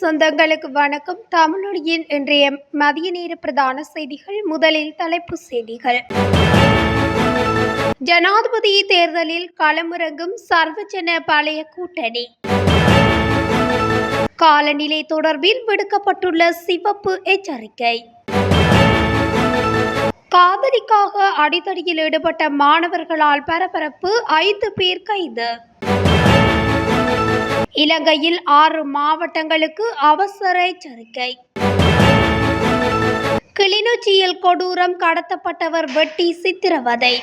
சொந்தங்களுக்கு வணக்கம். தமிழொழியின் இன்றைய மதிய நேர பிரதான செய்திகள் முதலில் தலைப்புச் செய்திகள். ஜனாதிபதி தேர்தலில் களமிறங்கும் சர்வஜன பழைய கூட்டணி. காலநிலை தொடர்பில் விடுக்கப்பட்டுள்ள சிவப்பு எச்சரிக்கை. காதலிக்காக அடித்தடியில் ஈடுபட்ட மாணவர்களால் பரபரப்பு ஐந்து பேர் கைது. இலங்கையில் ஆறு மாவட்டங்களுக்கு அவசர எச்சரிக்கை. கிளிநொச்சியில் கொடூரம் கடத்தப்பட்டவர் வெட்டி சித்திரவதை.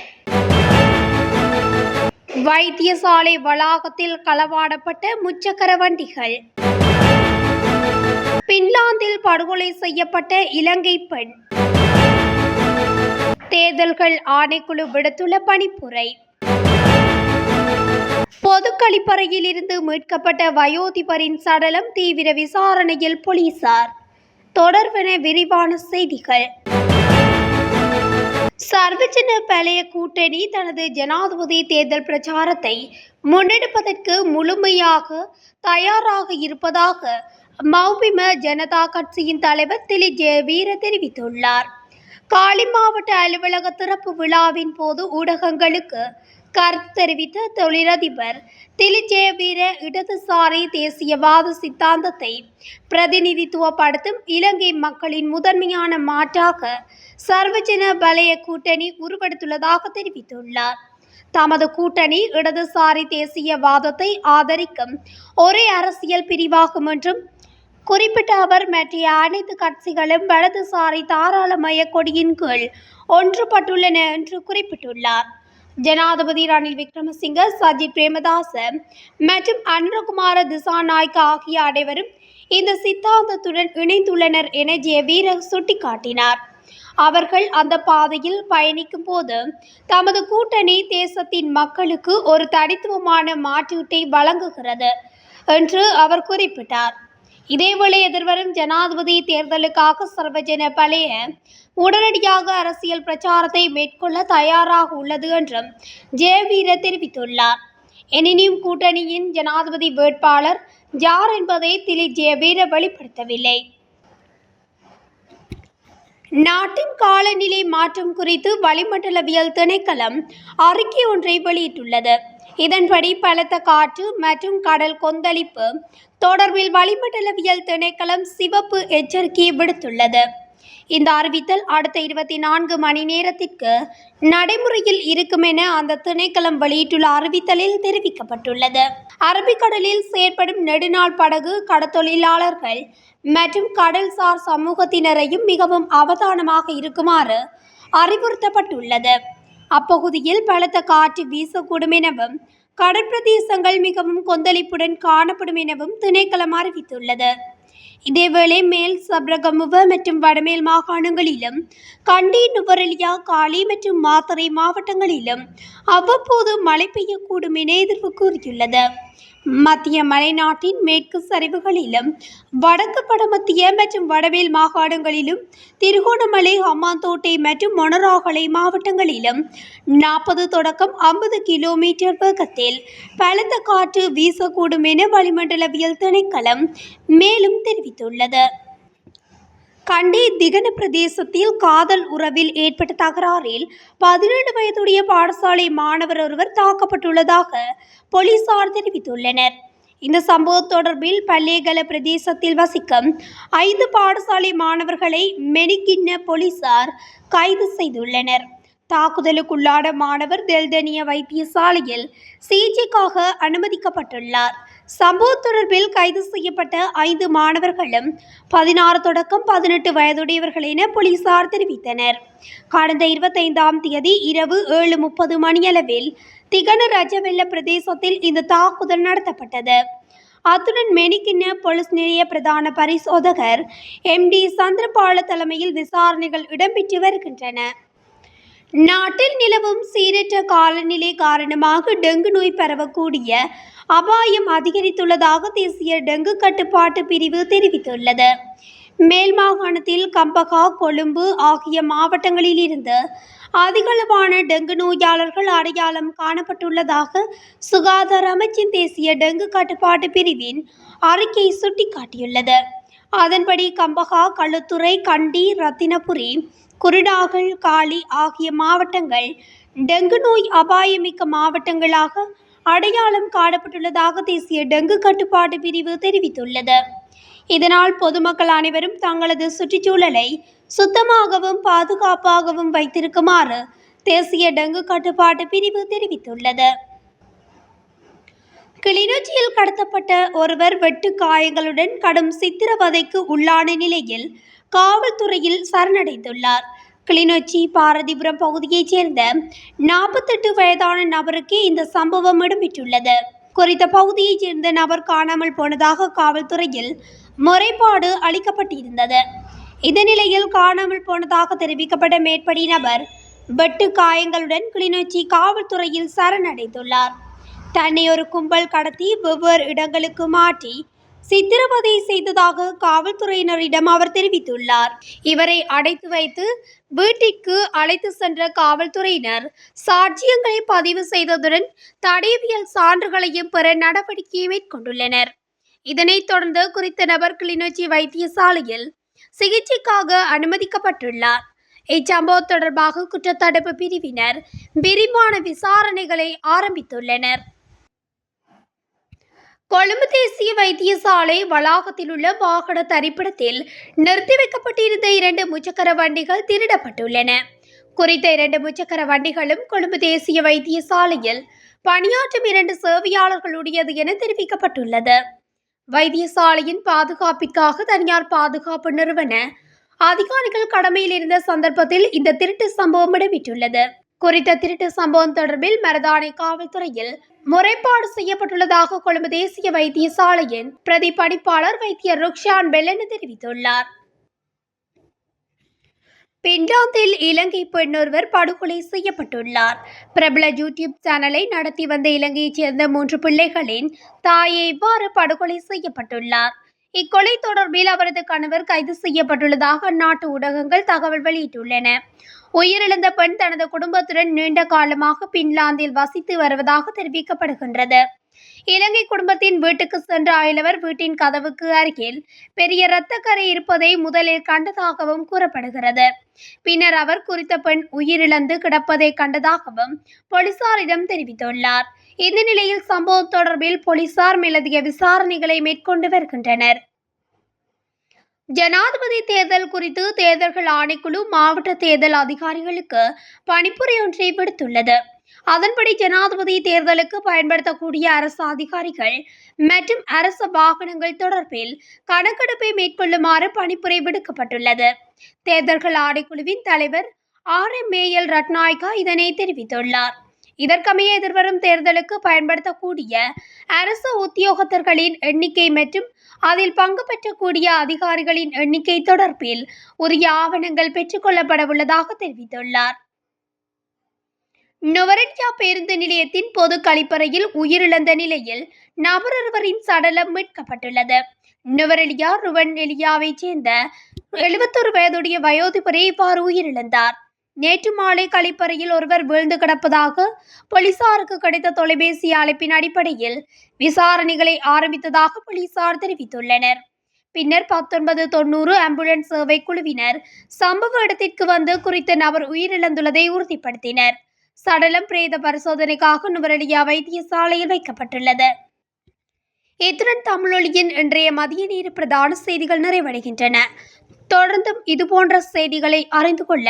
வைத்தியசாலை வளாகத்தில் களவாடப்பட்ட முச்சக்கர வண்டிகள். பின்லாந்தில் படுகொலை செய்யப்பட்ட இலங்கை பெண். தேர்தல்கள் ஆணைக்குழு விடுத்துள்ள பணிப்புரை. பொது கழிப்பறையில் இருந்து மீட்கப்பட்ட வயோதிபரின் சடலம் தீவிர விசாரணையில் போலீசார். தொடர்பென விரிவான செய்திகள். சர்வஜன பழைய கூட்டணி தனது ஜனாதிபதி தேர்தல் பிரச்சாரத்தை முன்னெடுப்பதற்கு முழுமையாக தயாராக இருப்பதாக மௌபிம ஜனதா கட்சியின் தலைவர் திலி ஜெயவீர தெரிவித்துள்ளார். காலி மாவட்ட அலுவலக திறப்பு விழாவின் போது ஊடகங்களுக்கு கருத்து தெரிவித்த தொழிலதிபர் திலிஜேவீர இடதுசாரி தேசியவாத சித்தாந்தத்தை பிரதிநிதித்துவப்படுத்தும் இலங்கை மக்களின் முதன்மையான மாற்றாக சர்வஜன பலய கூட்டணி உருவெடுத்துள்ளதாக தெரிவித்துள்ளார். தமது கூட்டணி இடதுசாரி தேசியவாதத்தை ஆதரிக்கும் ஒரே அரசியல் பிரிவாகும் என்றும் குறிப்பிட்ட அவர் மற்ற அனைத்து கட்சிகளும் வலதுசாரி தாராளமய கொடியின் கீழ் ஒன்றுபட்டுள்ளன என்று குறிப்பிட்டுள்ளார். ஜனாதிபதி ரணில் விக்ரமசிங்க சஜித் பிரேமதாச மற்றும் அனுரகுமார திசாநாயக்க ஆகிய அனைவரும் இந்த சித்தாந்தத்துடன் இணைந்துள்ளனர் என ஜெயவீர சுட்டிக்காட்டினார். அவர்கள் அந்த பாதையில் பயணிக்கும் போது தமது கூட்டணி தேசத்தின் மக்களுக்கு ஒரு தனித்துவமான மாற்றீட்டை வழங்குகிறது என்று அவர் குறிப்பிட்டார். இதேவேளை எதிர்வரும் ஜனாதிபதி தேர்தலுக்காக சர்வஜன பழைய உடனடியாக அரசியல் பிரச்சாரத்தை மேற்கொள்ள தயாராக உள்ளது என்றும் ஜெயவீர தெரிவித்துள்ளார். எனினும் கூட்டணியின் ஜனாதிபதி வேட்பாளர் யார் என்பதை திலி ஜெயவீர வெளிப்படுத்தவில்லை. நாட்டின் காலநிலை மாற்றம் குறித்து வளிமண்டலவியல் திணைக்களம் அறிக்கை ஒன்றை வெளியிட்டுள்ளது. இதன்படி பலத்த காற்று மற்றும் கடல் கொந்தளிப்பு தொடர்பில் வளிமண்டலவியல் திணைக்களம் சிவப்பு எச்சரிக்கை விடுத்துள்ளது. இந்த அறிவித்தல் அடுத்த இருபத்தி நான்கு மணி நேரத்திற்கு நடைமுறையில் இருக்கும் என அந்த திணைக்களம் வெளியிட்டுள்ள அறிவித்தலில் தெரிவிக்கப்பட்டுள்ளது. அரபிக்கடலில் செயற்படும் நெடுநாள் படகு கடத்தொழிலாளர்கள் மற்றும் கடல்சார் சமூகத்தினரையும் மிகவும் அவதானமாக இருக்குமாறு அறிவுறுத்தப்பட்டுள்ளது. அப்பகுதியில் பலத்த காற்று வீசக்கூடும் எனவும் கடற்பிரதேசங்கள் மிகவும் கொந்தளிப்புடன் காணப்படும் எனவும் திணைக்களம் அறிவித்துள்ளது. இதேவேளை மேல் சப்ரகமுவ மற்றும் வடமேல் மாகாணங்களிலும் கண்டி நுவரெலியா காலி மற்றும் மாத்தறை மாவட்டங்களிலும் அவ்வப்போது மழை பெய்யக்கூடும் என எதிர்ப்பு கூறியுள்ளது. மத்திய மலைநாட்டின் மேற்கு சரிவுகளிலும் வடக்கு வடமத்திய மற்றும் வடமேல் மாகாணங்களிலும் திருகோணமலை ஹம்மாந்தோட்டை மற்றும் மொனராகலை மாவட்டங்களிலும் நாற்பது தொடக்கம் ஐம்பது கிலோமீட்டர் வேகத்தில் பலத்த காற்று வீசக்கூடும் என வளிமண்டலவியல் திணைக்களம் மேலும் தெரிவித்துள்ளது. கண்டி திகன பிரதேசத்தில் காதல் உறவில் ஏற்பட்ட தகராறில் பதினேழு வயதுடைய பாடசாலை மாணவர் ஒருவர் தாக்கப்பட்டுள்ளதாக போலீசார் தெரிவித்துள்ளனர். இந்த சம்பவம் தொடர்பில் பல்லேகல பிரதேசத்தில் வசிக்கும் ஐந்து பாடசாலை மாணவர்களை மெனிக்கின்ன போலீசார் கைது செய்துள்ளனர். தாக்குதலுக்குள்ளான மாணவர் தெல்தனிய வைத்தியசாலையில் சிகிச்சைக்காக அனுமதிக்கப்பட்டுள்ளார். சம்பவம் தொடர்பில் கைது செய்யப்பட்ட ஐந்து மாணவர்களும் பதினாறு தொடக்கம் பதினெட்டு வயதுடையவர்கள் என போலீசார் தெரிவித்தனர். கடந்த இருபத்தைந்தாம் தேதி இரவு ஏழு முப்பது மணியளவில் திகன ரஜவெல்ல பிரதேசத்தில் இந்த தாக்குதல் நடத்தப்பட்டது. அத்துடன் மெனிக்கிண்ண போலீஸ் நிலைய பிரதான பரிசோதகர் எம் டி சந்திரபால தலைமையில் விசாரணைகள் இடம்பெற்று வருகின்றன. நாட்டில் நிலவும் சீரற்ற காலநிலை காரணமாக டெங்கு நோய் பரவக்கூடிய அபாயம் அதிகரித்துள்ளதாக தேசிய டெங்கு கட்டுப்பாட்டு பிரிவு தெரிவித்துள்ளது. மேல் மாகாணத்தில் கம்பகா கொழும்பு ஆகிய மாவட்டங்களில் இருந்து அதிகளவான டெங்கு நோயாளர்கள் அடையாளம் காணப்பட்டுள்ளதாக சுகாதார அமைச்சின் தேசிய டெங்கு கட்டுப்பாட்டு பிரிவின் அறிக்கை சுட்டிக்காட்டியுள்ளது. அதன்படி கம்பகா களுத்துறை கண்டி ரத்தினபுரி குருடாகல் காளி ஆகிய மாவட்டங்கள் டெங்கு நோய் அபாயமிக்க மாவட்டங்களாக அடையாளம் காணப்பட்டுள்ளதாக தேசிய டெங்கு கட்டுப்பாட்டு பிரிவு தெரிவித்துள்ளது. இதனால் பொதுமக்கள் அனைவரும் தங்களது சுற்றுச்சூழலை சுத்தமாகவும் பாதுகாப்பாகவும் வைத்திருக்குமாறு தேசிய டெங்கு கட்டுப்பாட்டு பிரிவு தெரிவித்துள்ளது. கிளிநொச்சியில் கடத்தப்பட்ட ஒருவர் வெட்டு காயங்களுடன் கடும் சித்திரவதைக்கு உள்ளான நிலையில் காவல்துறையில் சரணடைந்துள்ளார். கிளிநொச்சி பாரதிபுரம் பகுதியைச் சேர்ந்த நாற்பத்தெட்டு வயதான நபருக்கு இந்த சம்பவம் இடம்பெற்றுள்ளது. குறித்த பகுதியைச் சேர்ந்த நபர் காணாமல் போனதாக காவல்துறையில் முறைப்பாடு அளிக்கப்பட்டிருந்தது. இந்த நிலையில் காணாமல் போனதாக தெரிவிக்கப்பட்ட மேற்படி நபர் வெட்டு காயங்களுடன் கிளிநொச்சி காவல்துறையில் சரணடைந்துள்ளார். தன்னை ஒரு கும்பல் கடத்தி வெவ்வேறு இடங்களுக்கு மாற்றி சித்திரவதை செய்ததாக காவல்துறையினரிடம் அவர் தெரிவித்துள்ளார். இவரை அடைத்து வைத்து வீட்டிற்கு அழைத்து சென்ற காவல்துறையினர் சாட்சியங்களை பதிவு செய்ததுடன் தடயவியல் சான்றுகளையும் பெற நடவடிக்கை மேற்கொண்டுள்ளனர். இதனைத் தொடர்ந்து குறித்த நபர் கிளிநொச்சி வைத்தியசாலையில் சிகிச்சைக்காக அனுமதிக்கப்பட்டுள்ளார். இச்சம்பவம் தொடர்பாக குற்றத்தடுப்பு பிரிவினர் விரிவான விசாரணைகளை ஆரம்பித்துள்ளனர். கொழும்பு தேசிய வைத்தியசாலை வளாகத்தில் உள்ள வாகன தரிப்பிடத்தில் நிறுத்தி வைக்கப்பட்டிருந்த இரண்டு முச்சக்கர வண்டிகள் திருடப்பட்டுள்ளன. குறித்த இரண்டு முச்சக்கர வண்டிகளும் கொழும்பு தேசிய வைத்தியசாலையில் பணியாற்றும் இரண்டு சேவையாளர்களுடையது என தெரிவிக்கப்பட்டுள்ளது. வைத்தியசாலையின் பாதுகாப்பிற்காக தனியார் பாதுகாப்பு நிறுவன அதிகாரிகள் கடமையில் இருந்த சந்தர்ப்பத்தில் இந்த திருட்டு சம்பவம் இடம்பெற்றுள்ளது குறித்த திருட்டு சம்பவம் தொடர்பில் மரதானை காவல்துறையில் முறைப்பாடு செய்யப்பட்டுள்ளதாக கொழும்பு தேசிய வைத்தியசாலையின் பிரதி பணிப்பாளர் வைத்தியர் ருக்ஷான் பெல்லன் தெரிவித்துள்ளார். பின்லாந்தில் இலங்கை பெண்ணொருவர் படுகொலை செய்யப்பட்டுள்ளார். பிரபல யூடியூப் சேனலை நடத்தி வந்த இலங்கையைச் சேர்ந்த மூன்று பிள்ளைகளின் தாயை இவ்வாறு படுகொலை செய்யப்பட்டுள்ளார். இக்கொலை தொடர்பில் அவரது கணவர் கைது செய்யப்பட்டுள்ளதாக அந்நாட்டு ஊடகங்கள் தகவல் வெளியிட்டுள்ளன. உயிரிழந்த பெண் தனது குடும்பத்துடன் நீண்ட காலமாக பின்லாந்தில் வசித்து வருவதாக தெரிவிக்கப்படுகின்றது. இலங்கை குடும்பத்தின் வீட்டுக்கு சென்ற அயலவர் வீட்டின் கதவுக்கு அருகில் பெரிய இரத்தக்கரை இருப்பதை முதலில் கண்டதாகவும் கூறப்படுகிறது. பின்னர் அவர் குறித்த பெண் உயிரிழந்து கிடப்பதை கண்டதாகவும் போலீசாரிடம் தெரிவித்துள்ளார். இந்த நிலையில் சம்பவம் தொடர்பில் போலீசார் மேலதிக விசாரணைகளை மேற்கொண்டு வருகின்றனர். ஜனாதிபதி தேர்தல் குறித்து தேர்தல்கள் ஆணைக்குழு மாவட்ட தேர்தல் அதிகாரிகளுக்கு பணிப்புரை ஒன்றை விடுத்துள்ளது. அதன்படி ஜனாதிபதி தேர்தலுக்கு பயன்படுத்தக்கூடிய அரசு அதிகாரிகள் மற்றும் அரசு வாகனங்கள் தொடர்பில் கணக்கெடுப்பை மேற்கொள்ளுமாறு பணிப்புரை விடுக்கப்பட்டுள்ளது. தேர்தல்கள் ஆணைக்குழுவின் தலைவர் ஆர். எம். மேயல் ரட்நாயக்கா இதனை தெரிவித்துள்ளார். இதற்கமைய எதிர்வரும் தேர்தலுக்கு பயன்படுத்தக்கூடிய அரசு உத்தியோகத்தர்களின் எண்ணிக்கை மற்றும் அதில் பங்கு பெற்றக்கூடிய அதிகாரிகளின் எண்ணிக்கை தொடர்பில் உரிய ஆவணங்கள் பெற்றுக்கொள்ளப்பட உள்ளதாக தெரிவித்துள்ளார். நுவரெலியா பேருந்து நிலையத்தின் பொது கழிப்பறையில் உயிரிழந்த நிலையில் நபரொருவரின் சடலம் மீட்கப்பட்டுள்ளது. நுவரெலியா ருவன் எலியாவைச் சேர்ந்த எழுபத்தொரு வயதுடைய வயோதிபரே இவ்வாறு உயிரிழந்தார். நேற்று மாலை கழிப்பறையில் ஒருவர் வீழ்ந்து கிடப்பதாக போலீசாருக்கு கிடைத்த தொலைபேசி அழைப்பின் அடிப்படையில் விசாரணைகளை ஆரம்பித்ததாக போலீசார் தெரிவித்துள்ளனர். பின்னர் பத்தொன்பது தொண்ணூறு ஆம்புலன்ஸ் சேவை குழுவினர் சம்பவ இடத்திற்கு வந்து குறித்த நபர் உயிரிழந்துள்ளதை உறுதிப்படுத்தினர். சடலம் பிரேத பரிசோதனைக்காக நுவரெலியா வைத்தியசாலையில் வைக்கப்பட்டுள்ளது. இத்துடன் தமிழொலியின் இன்றைய மதிய நேர பிரதான செய்திகள் நிறைவடைகின்றன. தொடர்ந்தும் இதுபோன்ற செய்திகளை அறிந்து கொள்ள